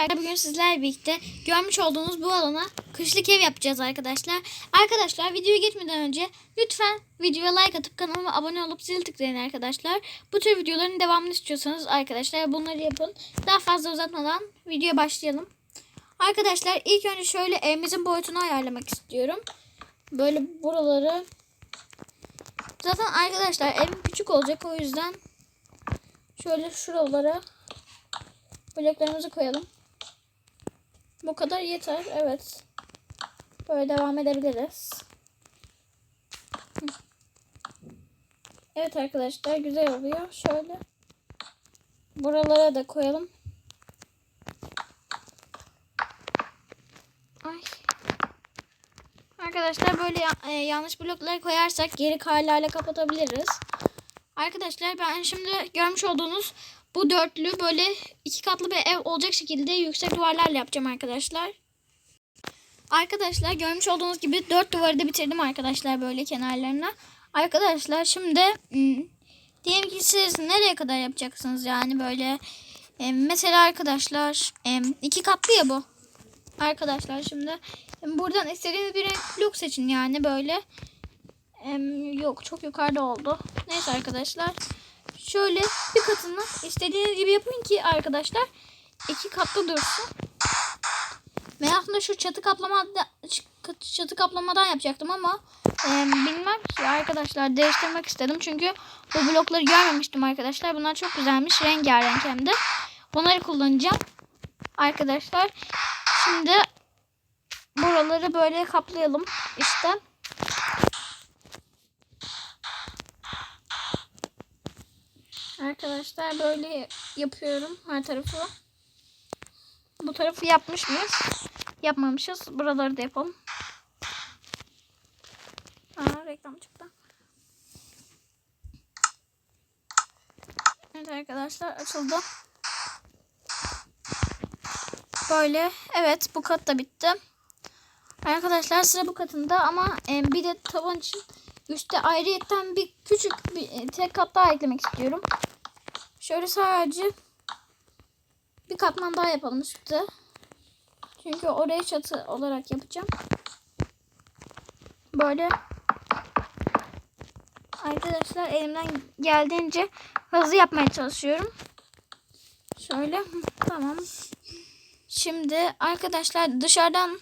Arkadaşlar bugün sizlerle birlikte görmüş olduğunuz bu alana kışlık ev yapacağız arkadaşlar. Arkadaşlar videoya geçmeden önce lütfen videoya like atıp kanalıma abone olup zil tıklayın arkadaşlar. Bu tür videoların devamını istiyorsanız arkadaşlar bunları yapın. Daha fazla uzatmadan videoya başlayalım. Arkadaşlar ilk önce şöyle evimizin boyutunu ayarlamak istiyorum. Böyle buraları Zaten arkadaşlar evim küçük olacak o yüzden şöyle şuralara bloklarımızı koyalım. Bu kadar yeter. Evet. Böyle devam edebiliriz. Evet arkadaşlar güzel oluyor. Şöyle buralara da koyalım. Ay. Arkadaşlar böyle e, yanlış blokları koyarsak geri karlarla kapatabiliriz. Arkadaşlar ben şimdi görmüş olduğunuz bu dörtlü böyle iki katlı bir ev olacak şekilde yüksek duvarlarla yapacağım arkadaşlar. Arkadaşlar görmüş olduğunuz gibi dört duvarı da bitirdim arkadaşlar böyle kenarlarına. Arkadaşlar şimdi hmm, diyelim ki siz nereye kadar yapacaksınız yani böyle mesela arkadaşlar iki katlı ya bu. Arkadaşlar şimdi buradan istediğiniz bir renk blok seçin yani böyle. Yok çok yukarıda oldu. Neyse arkadaşlar. Şöyle bir katını istediğiniz gibi yapın ki arkadaşlar iki katlı dursun. Ben aslında şu çatı kaplama çatı kaplamadan yapacaktım ama e, bilmem ki arkadaşlar değiştirmek istedim çünkü bu blokları görmemiştim arkadaşlar. Bunlar çok güzelmiş rengarenk hem de. Bunları kullanacağım arkadaşlar. Şimdi buraları böyle kaplayalım işte. Arkadaşlar böyle yapıyorum her tarafı. Bu tarafı yapmış mıyız? Yapmamışız. Buraları da yapalım. Aa, reklam çıktı. Evet arkadaşlar açıldı. Böyle. Evet bu kat da bitti. Arkadaşlar sıra bu katında ama e, bir de tavan için üstte ayrıyetten bir küçük bir e, tek kat daha eklemek istiyorum. Şöyle sadece bir katman daha yapalım üstte. Çünkü oraya çatı olarak yapacağım. Böyle arkadaşlar elimden geldiğince hızlı yapmaya çalışıyorum. Şöyle tamam. Şimdi arkadaşlar dışarıdan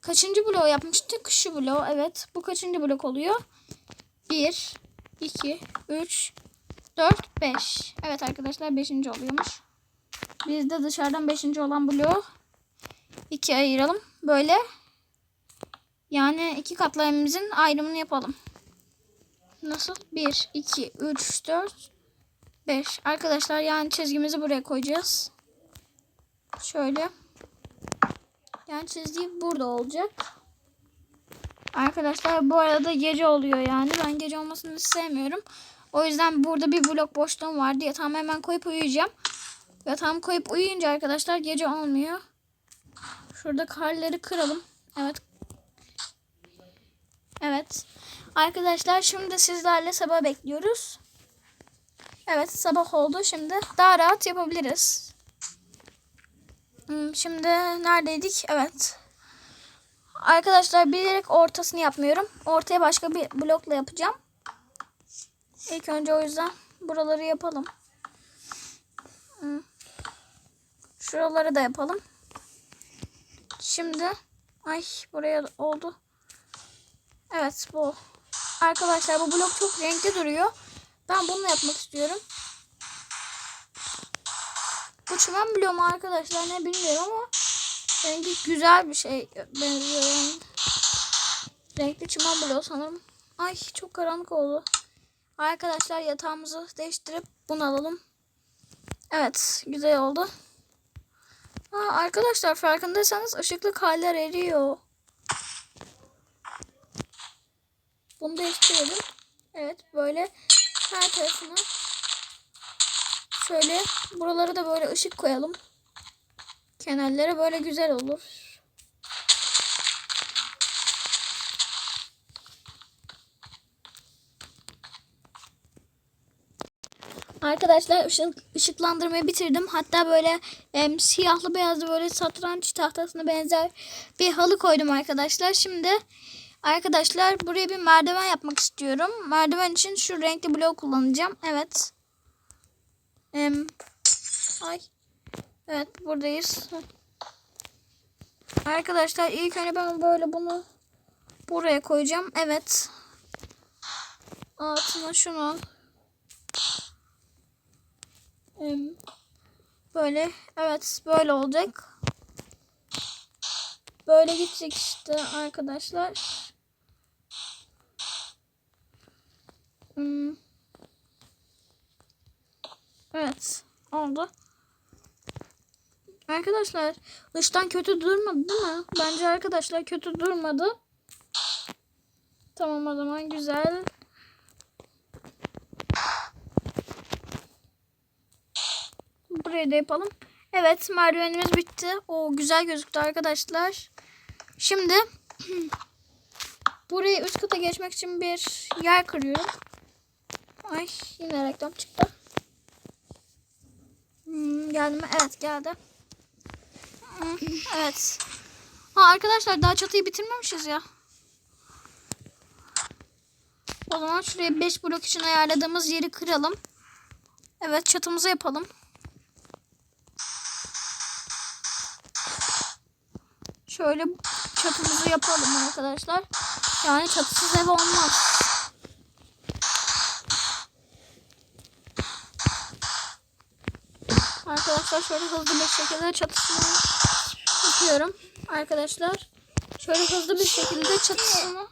kaçıncı bloğu yapmıştık? Şu bloğu evet. Bu kaçıncı blok oluyor? 1, 2, 3, 4, 5. Evet arkadaşlar 5. oluyormuş. Biz de dışarıdan 5. olan bloğu 2 ayıralım. Böyle yani iki katlı ayrımını yapalım. Nasıl? 1, 2, 3, 4, 5. Arkadaşlar yani çizgimizi buraya koyacağız. Şöyle. Yani çizgi burada olacak. Arkadaşlar bu arada gece oluyor yani. Ben gece olmasını sevmiyorum. O yüzden burada bir blok boşluğum vardı. Yatağımı hemen koyup uyuyacağım. Yatağımı koyup uyuyunca arkadaşlar gece olmuyor. Şurada karları kıralım. Evet. Evet. Arkadaşlar şimdi sizlerle sabah bekliyoruz. Evet sabah oldu. Şimdi daha rahat yapabiliriz. Hmm, Şimdi neredeydik? Evet. Arkadaşlar bilerek ortasını yapmıyorum. Ortaya başka bir blokla yapacağım. İlk önce o yüzden buraları yapalım. Şuraları da yapalım. Şimdi ay buraya oldu. Evet bu. Arkadaşlar bu blok çok renkli duruyor. Ben bunu yapmak istiyorum. Bu çimen bloğu mu arkadaşlar ne bilmiyorum ama rengi güzel bir şey benziyor. Renkli çimen bloğu sanırım. Ay çok karanlık oldu. Arkadaşlar yatağımızı değiştirip bunu alalım. Evet güzel oldu. Ha, arkadaşlar farkındaysanız ışıklı kaller eriyor. Bunu değiştirelim. Evet böyle her tarafına şöyle buraları da böyle ışık koyalım. Kenarlara böyle güzel olur. Arkadaşlar ışık, ışıklandırmayı bitirdim. Hatta böyle em, siyahlı beyazlı böyle satranç tahtasına benzer bir halı koydum arkadaşlar. Şimdi arkadaşlar buraya bir merdiven yapmak istiyorum. Merdiven için şu renkli bloğu kullanacağım. Evet. Em, ay. Evet buradayız. Arkadaşlar ilk önce ben böyle bunu buraya koyacağım. Evet. Altına şunu böyle evet böyle olacak. Böyle gidecek işte arkadaşlar. Hmm. Evet oldu. Arkadaşlar dıştan kötü durmadı değil mi? Bence arkadaşlar kötü durmadı. Tamam o zaman güzel. Burayı da yapalım. Evet merdivenimiz bitti. O güzel gözüktü arkadaşlar. Şimdi burayı üst kata geçmek için bir yer kırıyorum. Ay yine reklam çıktı. Hmm, geldi mi? Evet geldi. Hmm, evet. Ha arkadaşlar daha çatıyı bitirmemişiz ya. O zaman şuraya 5 blok için ayarladığımız yeri kıralım. Evet çatımızı yapalım. Şöyle çatımızı yapalım arkadaşlar. Yani çatısız ev olmaz. Arkadaşlar şöyle hızlı bir şekilde çatısını yapıyorum. Arkadaşlar şöyle hızlı bir şekilde çatısını